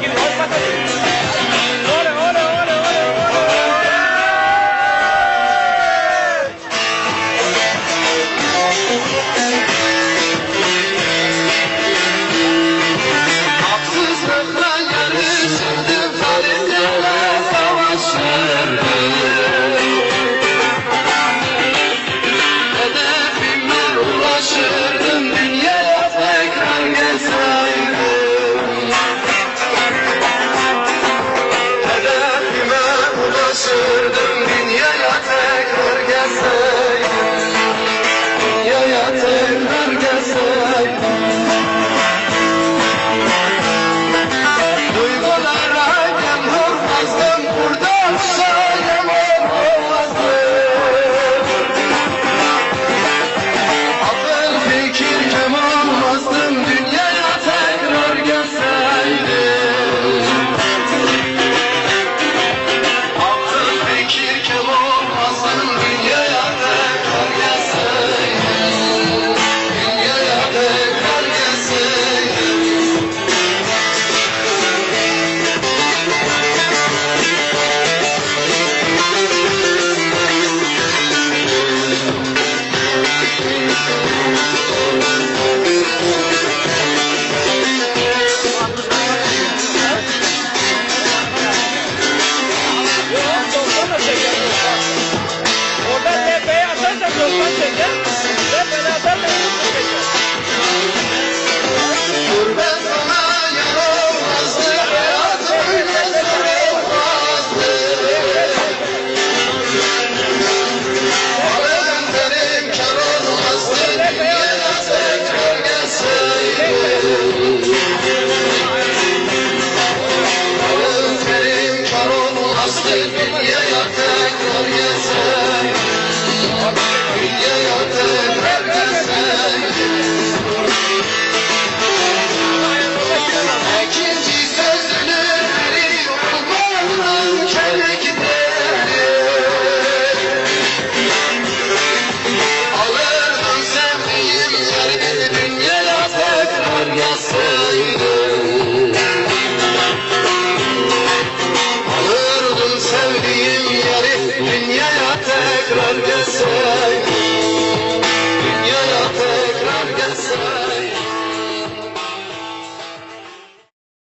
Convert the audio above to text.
gibi. Ole ole ole ole tekrar gelsen